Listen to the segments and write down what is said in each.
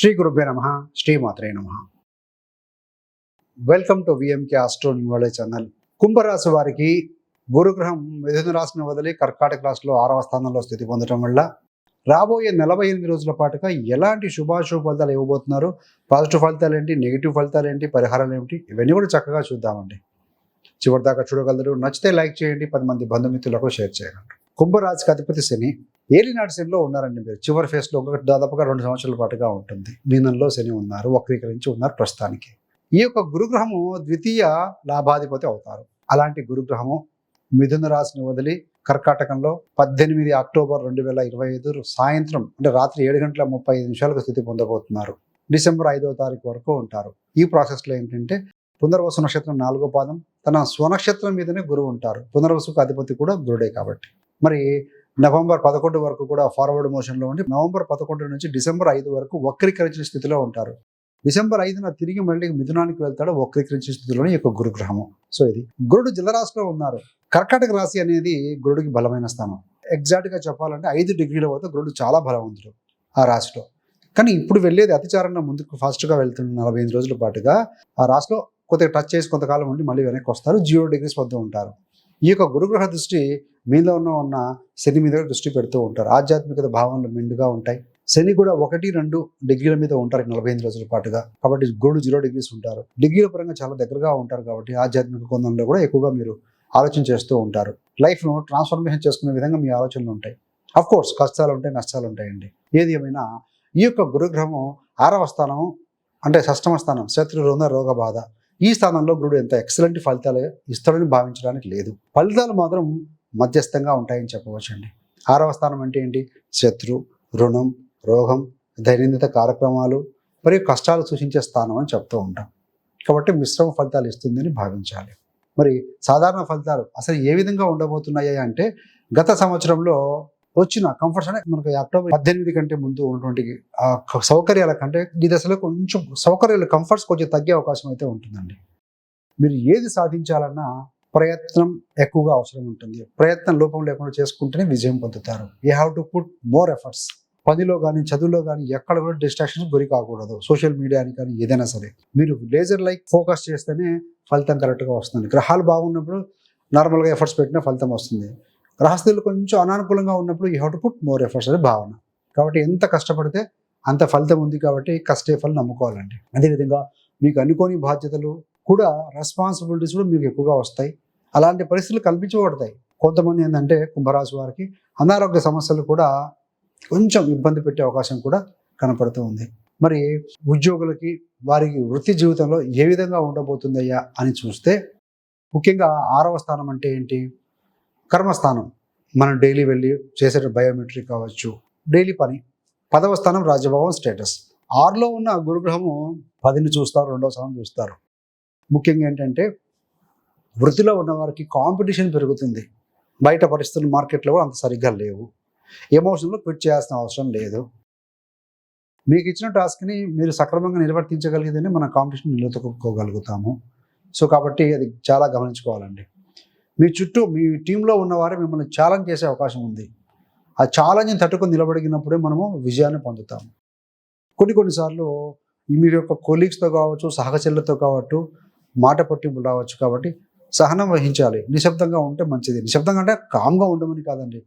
శ్రీ గురుభ్య నమ శ్రీమాత్రే నమ. వెల్కమ్ టు విఎంకే ఆస్ట్రో న్యూవాలే ఛానల్ కుంభరాశి వారికి గురుగ్రహం మిథున రాశిని వదిలి కర్కాటక రాశిలో ఆరవ స్థానంలో స్థితి పొందడం వల్ల రాబోయే నలభై ఎనిమిది రోజుల పాటుగా ఎలాంటి శుభాశుభ ఫలితాలు ఇవ్వబోతున్నారు? పాజిటివ్ ఫలితాలు ఏంటి? నెగిటివ్ ఫలితాలు ఏంటి? పరిహారాలు ఏమిటి? ఇవన్నీ కూడా చక్కగా చూద్దామండి. చివరి దాకా చూడగలరు. నచ్చితే లైక్ చేయండి. పది మంది బంధుమిత్రులకు షేర్ చేయగలరు కుంభరాశికి అధిపతి శని. ఏలినాడు శనిలో ఉన్నారండి మీరు. చివరి ఫేస్లో ఒక దాదాపుగా రెండు సంవత్సరాల పాటుగా ఉంటుంది. మీనంలో శని ఉన్నారు వక్రీకరించి ఉన్నారు ప్రస్తుతానికి. ఈ యొక్క గురుగ్రహము ద్వితీయ లాభాధిపతి అవుతారు. అలాంటి గురుగ్రహము మిథున రాశిని వదిలి కర్కాటకంలో పద్దెనిమిది అక్టోబర్ రెండు వేల ఇరవై ఐదు సాయంత్రం అంటే రాత్రి ఏడు గంటల ముప్పై ఐదు నిమిషాలకు స్థితి పొందబోతున్నారు. డిసెంబర్ ఐదవ తారీఖు వరకు ఉంటారు. ఈ ప్రాసెస్లో ఏంటంటే పునర్వసు నక్షత్రం నాలుగో పాదం తన స్వనక్షత్రం మీదనే గురువు ఉంటారు. పునర్వసుకు అధిపతి కూడా గురుడే కాబట్టి. మరి నవంబర్ పదకొండు వరకు కూడా ఫార్వర్డ్ మోషన్లో ఉండి నవంబర్ పదకొండు నుంచి డిసెంబర్ ఐదు వరకు వక్రీకరించిన స్థితిలో ఉంటారు. డిసెంబర్ ఐదున తిరిగి మళ్ళీ మిథునానికి వెళ్తాడు వక్రీకరించిన స్థితిలోని ఈ యొక్క గురుగ్రహము. సో ఇది. గురుడు జలరాశిలో ఉన్నారు. కర్కాటక రాశి అనేది గురుడికి బలమైన స్థానం. ఎగ్జాక్ట్గా చెప్పాలంటే ఐదు డిగ్రీల వద్ద గురుడు చాలా బలవంతుడు ఆ రాశిలో. కానీ ఇప్పుడు వెళ్ళేది అతిచారంగా ముందుకు ఫాస్ట్గా వెళ్తున్న నలభై ఐదు రోజుల పాటుగా ఆ రాశిలో కొద్దిగా టచ్ చేసి కొంతకాలం ఉండి మళ్ళీ వెనక్కి వస్తారు. జీరో డిగ్రీస్ వద్ద ఉంటారు. ఈ యొక్క గురుగ్రహ దృష్టి మీలో ఉన్న ఉన్న శని మీద దృష్టి పెడుతూ ఉంటారు. ఆధ్యాత్మికత భావనలు మెండుగా ఉంటాయి. శని కూడా ఒకటి రెండు డిగ్రీల మీద ఉంటారు నలభై ఐదు రోజుల పాటుగా. కాబట్టి గురుడు జీరో డిగ్రీస్ ఉంటారు. డిగ్రీల పరంగా చాలా దగ్గరగా ఉంటారు కాబట్టి ఆధ్యాత్మిక కోణంలో కూడా ఎక్కువగా మీరు ఆలోచన చేస్తూ ఉంటారు. లైఫ్ను ట్రాన్స్ఫర్మేషన్ చేసుకునే విధంగా మీ ఆలోచనలు ఉంటాయి. అఫ్ కోర్స్ కష్టాలు ఉంటాయి నష్టాలు ఉంటాయండి. ఏది ఏమైనా ఈ యొక్క గురుగ్రహము ఆరవ స్థానం అంటే షష్టమ స్థానం శత్రు రుణ రోగ బాధ. ఈ స్థానంలో గురుడు ఎంత ఎక్సలెంట్ ఫలితాలు ఇస్తాడని భావించడానికి లేదు. ఫలితాలు మాత్రం మధ్యస్థంగా ఉంటాయని చెప్పవచ్చండి. ఆరవ స్థానం అంటే ఏంటి? శత్రు రుణం రోగం దైనందిత కార్యక్రమాలు మరియు కష్టాలు సూచించే స్థానం అని చెప్తూ ఉంటాం. కాబట్టి మిశ్రమ ఫలితాలు ఇస్తుందని భావించాలి. మరి సాధారణ ఫలితాలు అసలు ఏ విధంగా ఉండబోతున్నాయి అంటే గత సంవత్సరంలో వచ్చిన కంఫర్ట్స్ అంటే మనకు అక్టోబర్ పద్దెనిమిది కంటే ముందు ఉన్నటువంటి ఆ సౌకర్యాల కంటే ఈ దశలో కొంచెం సౌకర్యాలు కంఫర్ట్స్ కొంచెం తగ్గే అవకాశం అయితే ఉంటుందండి. మీరు ఏది సాధించాలన్నా ప్రయత్నం ఎక్కువగా అవసరం ఉంటుంది. ప్రయత్నం లోపం లేకుండా చేసుకుంటేనే విజయం పొందుతారు. You have to put more efforts పనిలో కానీ చదువులో కానీ ఎక్కడ కూడా డిస్ట్రాక్షన్స్ గురి కాకూడదు. సోషల్ మీడియాని కానీ ఏదైనా సరే. మీరు లేజర్ లైక్ ఫోకస్ చేస్తేనే ఫలితం కరెక్ట్గా వస్తుంది. గ్రహాలు బాగున్నప్పుడు నార్మల్గా ఎఫర్ట్స్ పెట్టినా ఫలితం వస్తుంది. గ్రహస్థితులు కొంచెం అనానుకూలంగా ఉన్నప్పుడు you have to put more efforts అనే భావన. కాబట్టి ఎంత కష్టపడితే అంత ఫలితం ఉంది కాబట్టి కష్టే ఫలం నమ్ముకోవాలండి. అదేవిధంగా మీకు అనుకోని బాధ్యతలు కూడా రెస్పాన్సిబిలిటీస్ కూడా మీకు ఎక్కువగా వస్తాయి. అలాంటి పరిస్థితులు కల్పించబడతాయి. కొంతమంది ఏంటంటే కుంభరాశి వారికి అనారోగ్య సమస్యలు కూడా కొంచెం ఇబ్బంది పెట్టే అవకాశం కూడా కనపడుతూ ఉంది. మరి ఉద్యోగులకి వారికి వృత్తి జీవితంలో ఏ విధంగా ఉండబోతుందయ్యా అని చూస్తే ముఖ్యంగా ఆరవ స్థానం అంటే ఏంటి? కర్మస్థానం మనం డైలీ వెళ్ళి చేసే బయోమెట్రిక్ కావచ్చు. డైలీ పని. పదవ స్థానం రాజభవన్ స్టేటస్. ఆరులో ఉన్న గురుగ్రహము పదిని చూస్తారు రెండవ స్థానం చూస్తారు. ముఖ్యంగా ఏంటంటే వృత్తిలో ఉన్న వారికి కాంపిటీషన్ పెరుగుతుంది. బయట పరిస్థితులు మార్కెట్లో కూడా అంత సరిగ్గా లేవు. ఎమోషన్లో క్విట్ చేయాల్సిన అవసరం లేదు. మీకు ఇచ్చిన టాస్క్ని మీరు సక్రమంగా నిర్వర్తించగలిగితేనే మన కాంపిటీషన్ నిలదొక్కుకోగలుగుతాము. సో కాబట్టి అది చాలా గమనించుకోవాలండి. మీ చుట్టూ మీ టీంలో ఉన్నవారే మిమ్మల్ని ఛాలెంజ్ చేసే అవకాశం ఉంది. ఆ ఛాలెంజ్ని తట్టుకొని నిలబడినప్పుడే మనము విజయాన్ని పొందుతాము. కొన్ని కొన్నిసార్లు మీ యొక్క కొలీగ్స్తో కావచ్చు సహచరులతో కావచ్చు మాట పట్టింపులు రావచ్చు కాబట్టి సహనం వహించాలి. నిశ్శబ్దంగా ఉంటే మంచిది. నిశ్శబ్దంగా అంటే కామ్గా ఉండమని కాదండి.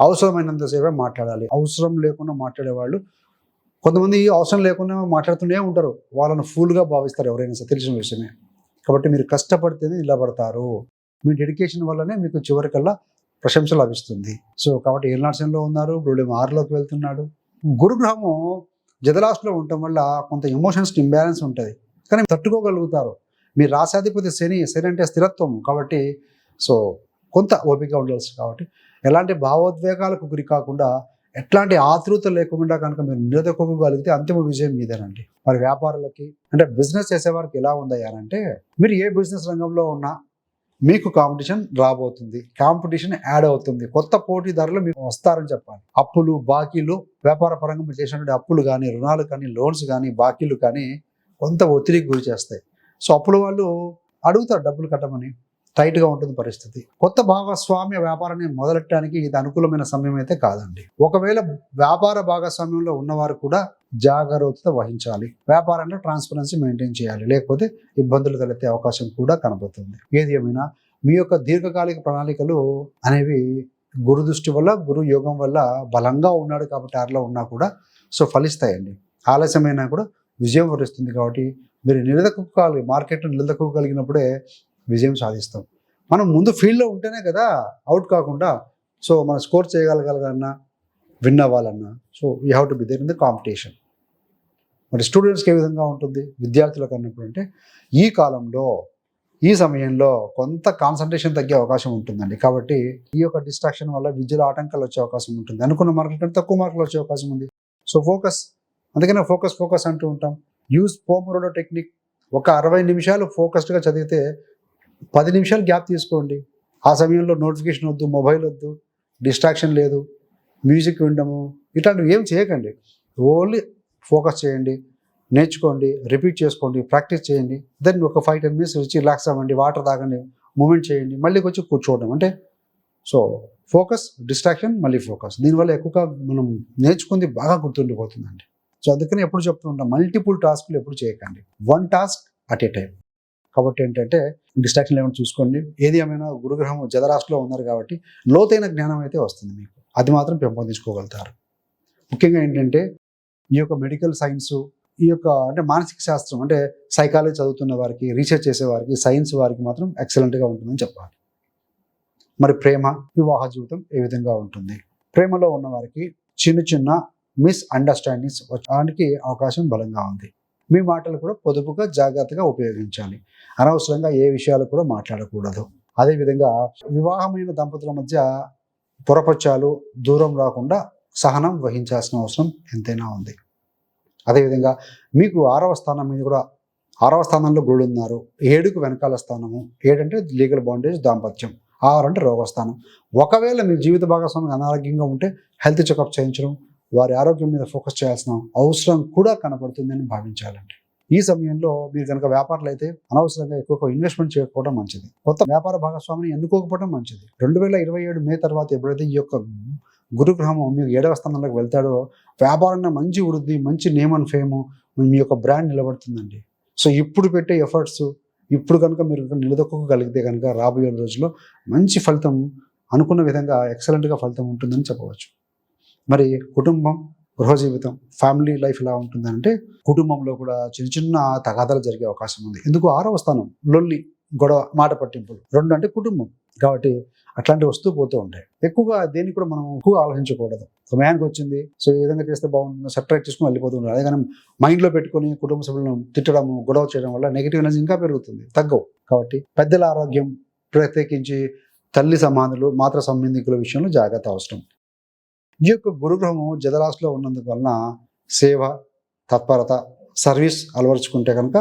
అవసరమైనంతసేపే మాట్లాడాలి. అవసరం లేకుండా మాట్లాడే వాళ్ళు కొంతమంది అవసరం లేకుండా మాట్లాడుతూనే ఉంటారు. వాళ్ళను ఫుల్గా భావిస్తారు ఎవరైనా సరే తెలిసిన విషయమే. కాబట్టి మీరు కష్టపడితేనే నిలబడతారు. మీ డెడికేషన్ వల్లనే మీకు చివరికల్లా ప్రశంస లభిస్తుంది. సో కాబట్టి ఏళ్ళనాశంలో ఉన్నారు ఇప్పుడు ఆరులోకి వెళ్తున్నాడు. గురుగ్రహము జదలాస్లో ఉండటం వల్ల కొంత ఎమోషన్స్ ఇంబ్యాలెన్స్ ఉంటుంది. కానీ తట్టుకోగలుగుతారు. మీ రాశాధిపతి శని శని అంటే స్థిరత్వం కాబట్టి సో కొంత ఓపిక ఉండాల్సి కాబట్టి ఎలాంటి భావోద్వేగాలకు గురి కాకుండా ఎట్లాంటి ఆతృత లేకుండా కనుక మీరు నిలదొక్కగలిగితే అంతిమ విజయం మీదేనండి. మరి వ్యాపారులకి అంటే బిజినెస్ చేసేవారికి ఎలా ఉందయ్యారంటే మీరు ఏ బిజినెస్ రంగంలో ఉన్నా మీకు కాంపిటీషన్ రాబోతుంది. కాంపిటీషన్ యాడ్ అవుతుంది. కొత్త పోటీదారులు మీకు వస్తారని చెప్పాలి. అప్పులు బాకీలు వ్యాపార పరంగా మీరు చేసినటువంటి అప్పులు కానీ రుణాలు కానీ లోన్స్ కానీ బాకీలు కానీ కొంత ఒత్తిడికి గురి చేస్తాయి. సో అప్పుల వాళ్ళు అడుగుతారు డబ్బులు కట్టమని. టైట్గా ఉంటుంది పరిస్థితి. కొత్త భాగస్వామ్య వ్యాపారాన్ని మొదలెట్టడానికి ఇది అనుకూలమైన సమయం అయితే కాదండి. ఒకవేళ వ్యాపార భాగస్వామ్యంలో ఉన్నవారు కూడా జాగ్రత్త వహించాలి. వ్యాపారంలో ట్రాన్స్పరెన్సీ మెయింటైన్ చేయాలి. లేకపోతే ఇబ్బందులు తలెత్తే అవకాశం కూడా కనబడుతుంది. ఏది ఏమైనా మీ యొక్క దీర్ఘకాలిక ప్రణాళికలు అనేవి గురు దృష్టి వల్ల గురు యోగం వల్ల బలంగా ఉన్నాడు కాబట్టి ఆరులో ఉన్నా కూడా సో ఫలిస్తాయండి. ఆలస్యమైనా కూడా విజయం వరిస్తుంది కాబట్టి మీరు నిలదొక్కగలి మార్కెట్లో నిలదొక్కగలిగినప్పుడే విజయం సాధిస్తాం. మనం ముందు ఫీల్డ్లో ఉంటేనే కదా అవుట్ కాకుండా సో మనం స్కోర్ చేయగలగాలన్నా విన్ అవ్వాలన్నా so you have to be there in the competition మరి స్టూడెంట్స్కి ఏ విధంగా ఉంటుంది? విద్యార్థులకు అన్నప్పుడు అంటే ఈ కాలంలో ఈ సమయంలో కొంత కాన్సన్ట్రేషన్ తగ్గే అవకాశం ఉంటుందండి. కాబట్టి ఈ యొక్క డిస్ట్రాక్షన్ వల్ల విద్యలో ఆటంకాలు వచ్చే అవకాశం ఉంటుంది. అనుకున్న మార్కుల కంటే తక్కువ మార్కులు వచ్చే అవకాశం ఉంది. సో ఫోకస్ అందుకనే ఫోకస్ ఫోకస్ అంటూ ఉంటాం. యూజ్ పోమరోడో టెక్నిక్ ఒక అరవై నిమిషాలు ఫోకస్డ్గా చదివితే పది నిమిషాలు గ్యాప్ తీసుకోండి. ఆ సమయంలో నోటిఫికేషన్ వద్దు మొబైల్ వద్దు డిస్ట్రాక్షన్ లేదు మ్యూజిక్ వినడము ఇట్లాంటివి ఏం చేయకండి. ఓన్లీ ఫోకస్ చేయండి నేర్చుకోండి రిపీట్ చేసుకోండి ప్రాక్టీస్ చేయండి. దెన్ ఒక ఫైవ్ టెన్ మినిట్స్ వచ్చి రిలాక్స్ అవ్వండి వాటర్ తాగండి మూమెంట్ చేయండి మళ్ళీ వచ్చి కూర్చోవడం అంటే. సో ఫోకస్ డిస్ట్రాక్షన్ మళ్ళీ ఫోకస్. దీనివల్ల ఎక్కువగా మనం నేర్చుకుంది బాగా గుర్తుండిపోతుందండి. సో అందుకని ఎప్పుడు చెప్తూ ఉంటాం మల్టిపుల్ టాస్క్లు ఎప్పుడు చేయకండి. One task at a time కాబట్టి ఏంటంటే డిస్ట్రాక్షన్ ఏమైనా చూసుకోండి. ఏది ఏమైనా గురుగ్రహం జదరాశిలో ఉన్నారు కాబట్టి లోతైన జ్ఞానం అయితే వస్తుంది మీకు. అది మాత్రం పెంపొందించుకోగలుగుతారు. ముఖ్యంగా ఏంటంటే ఈ యొక్క మెడికల్ సైన్స్ ఈ యొక్క అంటే మానసిక శాస్త్రం అంటే సైకాలజీ చదువుతున్న వారికి రీసెర్చ్ చేసే వారికి సైన్స్ వారికి మాత్రం ఎక్సలెంట్గా ఉంటుందని చెప్పాలి. మరి ప్రేమ వివాహ జీవితం ఏ విధంగా ఉంటుంది? ప్రేమలో ఉన్న వారికి చిన్న చిన్న మిస్ అండర్స్టాండింగ్స్ వచ్చడానికి అవకాశం బలంగా ఉంది. మీ మాటలు కూడా పొదుపుగా జాగ్రత్తగా ఉపయోగించాలి. అనవసరంగా ఏ విషయాలు కూడా మాట్లాడకూడదు. అదేవిధంగా వివాహమైన దంపతుల మధ్య పొరపచ్చాలు దూరం రాకుండా సహనం వహించాల్సిన అవసరం ఎంతైనా ఉంది. అదేవిధంగా మీకు ఆరవ స్థానం మీద కూడా ఆరవ స్థానంలో గురుడు ఉన్నారు. ఏడుకు వెనకాల స్థానము. ఏడంటే లీగల్ బాండేజ్ దాంపత్యం. ఆరు అంటే రోగస్థానం. ఒకవేళ మీ జీవిత భాగస్వామి అనారోగ్యంగా ఉంటే హెల్త్ చెకప్ చేయించడం వారి ఆరోగ్యం మీద ఫోకస్ చేయాల్సిన అవసరం కూడా కనబడుతుందని భావించాలండి. ఈ సమయంలో మీరు కనుక వ్యాపారాలు అయితే అనవసరంగా ఎక్కువ ఇన్వెస్ట్మెంట్ చేయకపోవడం మంచిది. కొత్త వ్యాపార భాగస్వామిని ఎన్నుకోకపోవడం మంచిది. రెండు వేల ఇరవై ఏడు మే తర్వాత ఎప్పుడైతే ఈ యొక్క గురుగ్రహము మీకు ఏడవ స్థానంలోకి వెళ్తాడో వ్యాపారంలో మంచి వృద్ధి మంచి నేమ్ అండ్ ఫేము మీ యొక్క బ్రాండ్ నిలబడుతుందండి. సో ఇప్పుడు పెట్టే ఎఫర్ట్స్ ఇప్పుడు కనుక మీరు నిలదొక్కగలిగితే కనుక రాబోయే రోజుల్లో మంచి ఫలితం అనుకున్న విధంగా ఎక్సలెంట్గా ఫలితం ఉంటుందని చెప్పవచ్చు. మరి కుటుంబం గృహ జీవితం ఫ్యామిలీ లైఫ్ ఎలా ఉంటుందంటే కుటుంబంలో కూడా చిన్న చిన్న తగాదాలు జరిగే అవకాశం ఉంది. ఎందుకు? ఆరవ స్థానం లొల్లి గొడవ మాట పట్టింపులు. రెండు అంటే కుటుంబం. కాబట్టి అట్లాంటి వస్తూ పోతూ ఉంటాయి. ఎక్కువగా దేన్ని కూడా మనం ఎక్కువ ఆలోచించకూడదు. సమయానికి వచ్చింది సో ఏ విధంగా చేస్తే బాగుంటుందో సెటరేట్ చేసుకుని వెళ్ళిపోతూ ఉంటారు. అదే కానీ మైండ్లో పెట్టుకొని కుటుంబ సభ్యులను తిట్టడము గొడవ చేయడం వల్ల నెగిటివ్ ఎనర్జీ ఇంకా పెరుగుతుంది తగ్గవు. కాబట్టి పెద్దల ఆరోగ్యం ప్రత్యేకించి తల్లి సమానులు మాత్ర సంబంధికుల విషయంలో జాగ్రత్త అవసరం. ఈ యొక్క గురుగ్రహము జదరాశిలో ఉన్నందువలన సేవ తత్పరత సర్వీస్ అలవరుచుకుంటే కనుక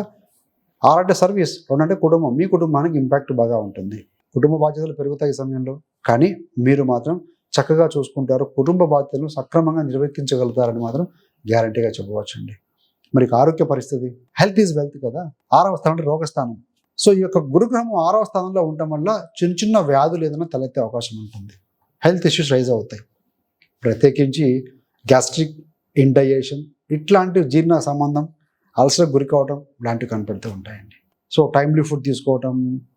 ఆరంటే సర్వీస్ రెండంటే కుటుంబం మీ కుటుంబానికి ఇంపాక్ట్ బాగా ఉంటుంది. కుటుంబ బాధ్యతలు పెరుగుతాయి ఈ సమయంలో కానీ మీరు మాత్రం చక్కగా చూసుకుంటారు. కుటుంబ బాధ్యతలను సక్రమంగా నిర్వర్తించగలుగుతారని మాత్రం గ్యారంటీగా చెప్పవచ్చండి. మరి ఆరోగ్య పరిస్థితి హెల్త్ ఈజ్ వెల్త్ కదా? ఆరవ స్థానం అంటే రోగస్థానం. సో ఈ యొక్క గురుగ్రహం ఆరవ స్థానంలో ఉండటం వల్ల చిన్న చిన్న వ్యాధులు ఏదైనా తలెత్తే అవకాశం ఉంటుంది. హెల్త్ ఇష్యూస్ రైజ్ అవుతాయి. ప్రత్యేకించి గ్యాస్ట్రిక్ ఇండైజేషన్ ఇట్లాంటి జీర్ణ సంబంధం అల్సర్ గురి కావడం లాంటివి కనపడుతూ ఉంటాయండి. సో టైమ్లీ ఫుడ్ తీసుకోవడం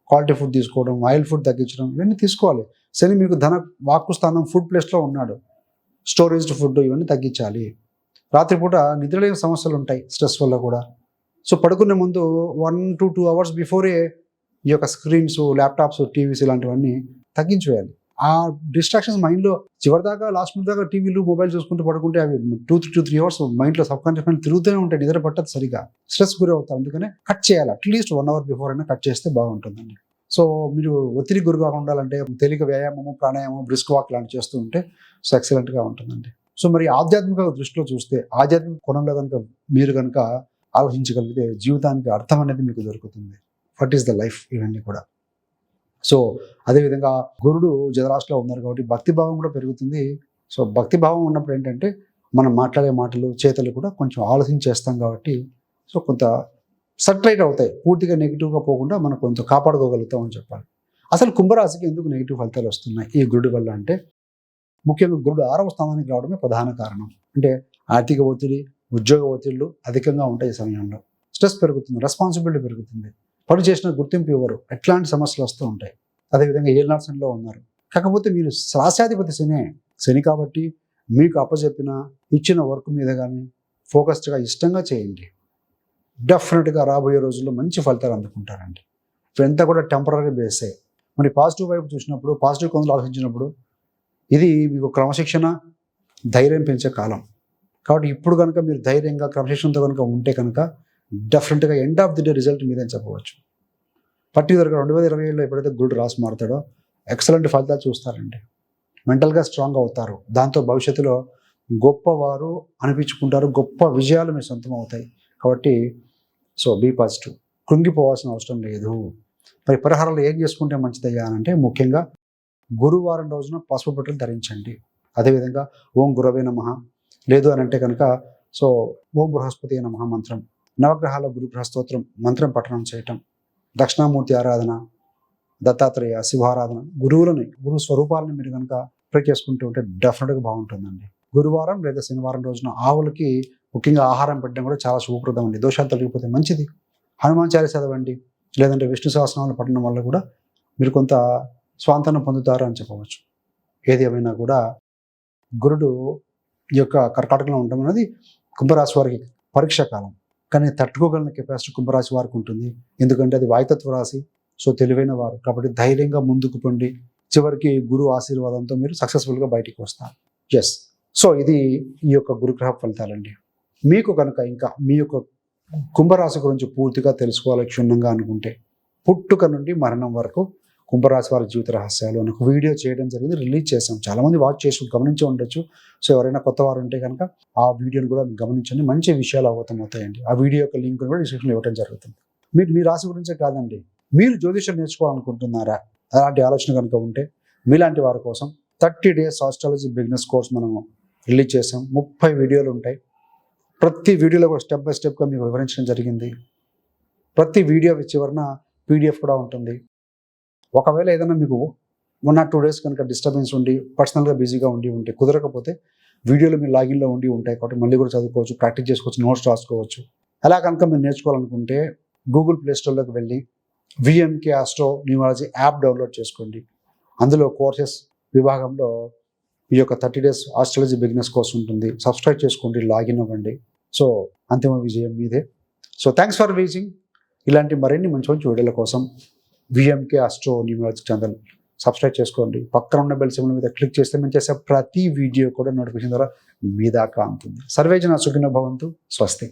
క్వాలిటీ ఫుడ్ తీసుకోవడం ఆయిల్ ఫుడ్ తగ్గించడం ఇవన్నీ తీసుకోవాలి. శని మీకు ధన వాక్కు స్థానం ఫుడ్ ప్లేస్లో ఉన్నాడు. స్టోరేజ్డ్ ఫుడ్ ఇవన్నీ తగ్గించాలి. రాత్రిపూట నిద్రలేని సమస్యలు ఉంటాయి స్ట్రెస్ వల్ల కూడా. సో పడుకునే ముందు వన్ టు టూ అవర్స్ బిఫోరే ఈ యొక్క స్క్రీన్స్ ల్యాప్టాప్స్ టీవీస్ ఇలాంటివన్నీ తగ్గించేయాలి ఆ డిస్ట్రాక్షన్స్ మైండ్లో చివరిదాకా లాస్ట్ మినిట్ దాకా టీవీలు మొబైల్ చూసుకుంటూ పడుకుంటే అవి two three two three hours మైండ్లో సబ్ కాన్షియస్ మైండ్ తిరుగుతూనే ఉంటాయి. నిద్ర పట్టదు సరిగా. స్ట్రెస్ గురి అవుతారు అందుకనే కట్ చేయాలి. At least one hour before అయినా కట్ చేస్తే బాగుంటుందండి. సో మీరు ఒత్తిడి గురిగా ఉండాలంటే తేలిక వ్యాయామము ప్రాణాయామం బ్రిస్క్ వాక్ లాంటి చేస్తూ ఉంటే సో ఎక్సలెంట్గా ఉంటుందండి. సో మరి ఆధ్యాత్మిక దృష్టిలో చూస్తే ఆధ్యాత్మిక కోణంలో కనుక మీరు కనుక ఆలోచించగలిగితే జీవితానికి అర్థం అనేది మీకు దొరుకుతుంది. వాట్ ఈస్ ద లైఫ్ ఇవన్నీ కూడా. సో అదేవిధంగా గురుడు జదరాశిలో ఉన్నారు కాబట్టి భక్తి భావం కూడా పెరుగుతుంది. సో భక్తి భావం ఉన్నప్పుడు ఏంటంటే మనం మాట్లాడే మాటలు చేతలు కూడా కొంచెం ఆలోచించి చేస్తాం కాబట్టి సో కొంత సట్రైట్ అవుతాయి. పూర్తిగా నెగిటివ్గా పోకుండా మనం కొంచెం కాపాడుకోగలుగుతాం అని చెప్పాలి. అసలు కుంభరాశికి ఎందుకు నెగిటివ్ ఫలితాలు వస్తున్నాయి ఈ గురుడు వల్ల అంటే ముఖ్యంగా గురుడు ఆరవ స్థానానికి రావడమే ప్రధాన కారణం. అంటే ఆర్థిక ఒత్తిడి ఉద్యోగ ఒత్తిళ్ళు అధికంగా ఉంటాయి ఈ సమయంలో. స్ట్రెస్ పెరుగుతుంది రెస్పాన్సిబిలిటీ పెరుగుతుంది. పని చేసిన గుర్తింపు ఇవ్వరు ఎట్లాంటి సమస్యలు వస్తూ ఉంటాయి? అదేవిధంగా ఏళ్ళనార్సన్లో ఉన్నారు? కాకపోతే మీరు రాశాధిపతి శని శని కాబట్టి మీకు అప్పచెప్పిన ఇచ్చిన వర్క్ మీద కానీ ఫోకస్డ్గా ఇష్టంగా చేయండి. డెఫినెట్గా రాబోయే రోజుల్లో మంచి ఫలితాలు అందుకుంటారండి. ఇదంతా కూడా టెంపరీ బేసే. మరి పాజిటివ్ వైపు చూసినప్పుడు పాజిటివ్ కొందరు ఆలోచించినప్పుడు ఇది మీకు క్రమశిక్షణ ధైర్యం పెంచే కాలం. కాబట్టి ఇప్పుడు కనుక మీరు ధైర్యంగా క్రమశిక్షణతో కనుక ఉంటే కనుక డెఫినెట్గా end of the day result మీదని చెప్పవచ్చు. పర్టికులర్గా రెండు వేల ఇరవై ఏడులో ఎప్పుడైతే గుడ్ రాసి మారుతాడో ఎక్సలెంట్ ఫలితాలు చూస్తారండి. మెంటల్గా స్ట్రాంగ్ అవుతారు. దాంతో భవిష్యత్తులో గొప్పవారు అనిపించుకుంటారు. గొప్ప విజయాలు మీ సొంతం అవుతాయి. కాబట్టి సో బీ పాజిటివ్ కృంగిపోవాల్సిన అవసరం లేదు. మరి పరిహారాలు ఏం చేసుకుంటే మంచిదయ్యా అంటే ముఖ్యంగా గురువారం రోజున పసుపు బట్టలు ధరించండి. అదేవిధంగా ఓం గురవే నమ. లేదు అని అంటే కనుక సో ఓం బృహస్పతి నమ మంత్రం. నవగ్రహాల గురు స్తోత్రం మంత్రం పఠనం చేయటం దక్షిణామూర్తి ఆరాధన దత్తాత్రేయ శివారాధన గురువులని గురు స్వరూపాలను మీరు కనుక ప్రే చేసుకుంటూ ఉంటే డెఫినెట్గా బాగుంటుందండి. గురువారం లేదా శనివారం రోజున ఆవులకి ముఖ్యంగా ఆహారం పెట్టడం కూడా చాలా శుభప్రదం అండి. దోషాలు తొలగిపోతే మంచిది. హనుమాన్ చాలీస చదవండి లేదంటే విష్ణు సహస్రనామాలు పట్టడం వల్ల కూడా మీరు కొంత స్వాంతనం పొందుతారు అని చెప్పవచ్చు. ఏది ఏమైనా కూడా గురుడు ఈ యొక్క కర్కాటకంలో ఉండడం అనేది కుంభరాశి వారికి పరీక్ష కాలం. కానీ తట్టుకోగలిగిన కెపాసిటీ కుంభరాశి వారికి ఉంటుంది. ఎందుకంటే అది వాయుతత్వ రాశి సో తెలివైన వారు. కాబట్టి ధైర్యంగా ముందుకు పండి. చివరికి గురు ఆశీర్వాదంతో మీరు సక్సెస్ఫుల్గా బయటికి వస్తారు. ఎస్ సో ఇది ఈ యొక్క గురుగ్రహ ఫలితాలండి. మీకు కనుక ఇంకా మీ యొక్క కుంభరాశి గురించి పూర్తిగా తెలుసుకోవాలి క్షుణ్ణంగా అనుకుంటే పుట్టుక నుండి మరణం వరకు కుంభరాశి వారి జీవిత రహస్యాలు అని ఒక వీడియో చేయడం జరిగింది రిలీజ్ చేసాం చాలామంది వాచ్ చేసి గమనించి ఉండొచ్చు. సో ఎవరైనా కొత్త వారు ఉంటే కనుక ఆ వీడియోని కూడా గమనించండి. మంచి విషయాలు అవగతం అవుతాయండి ఆ వీడియో యొక్క లింక్ కూడా డిస్క్రిప్షన్లో ఇవ్వడం జరుగుతుంది. మీరు మీ రాశి గురించే కాదండి మీరు జ్యోతిషం నేర్చుకోవాలనుకుంటున్నారా? అలాంటి ఆలోచన కనుక ఉంటే మీలాంటి వారి కోసం thirty days astrology business course మనం రిలీజ్ చేసాం ముప్పై వీడియోలు ఉంటాయి. ప్రతి వీడియోలో కూడా స్టెప్ బై స్టెప్గా మీకు వివరించడం జరిగింది. ప్రతి వీడియో చివరన పీడిఎఫ్ కూడా ఉంటుంది. ఒకవేళ ఏదైనా మీకు వన్ ఆర్ టూ డేస్ కనుక డిస్టర్బెన్స్ ఉండి పర్సనల్గా బిజీగా ఉండి ఉంటే కుదరకపోతే వీడియోలు మీ లాగిన్లో ఉండి ఉంటాయి కాబట్టి మళ్ళీ కూడా చదువుకోవచ్చు ప్రాక్టీస్ చేసుకోవచ్చు నోట్స్ రాసుకోవచ్చు. అలా కనుక మీరు నేర్చుకోవాలనుకుంటే గూగుల్ ప్లేస్టోర్లోకి వెళ్ళి VMK astro numerology app download చేసుకోండి. అందులో కోర్సెస్ విభాగంలో ఈ యొక్క thirty days astrology business course ఉంటుంది. సబ్స్క్రైబ్ చేసుకోండి లాగిన్ అవ్వండి. సో అంతిమ విజయం మీదే. సో థ్యాంక్స్ ఫర్ వీచింగ్ ఇలాంటి మరిన్ని మంచి మంచి వీడియోల కోసం VMK astro numerology channel subscribe చేసుకోండి. పక్కన ఉన్న బెల్ సింబల్ మీద క్లిక్ చేస్తే మేము చేసే ప్రతి వీడియో కూడా నోటిఫికేషన్ ద్వారా మీ దాకా అందుతుంది సర్వేజన సుఖిన భవంతు. స్వస్తి.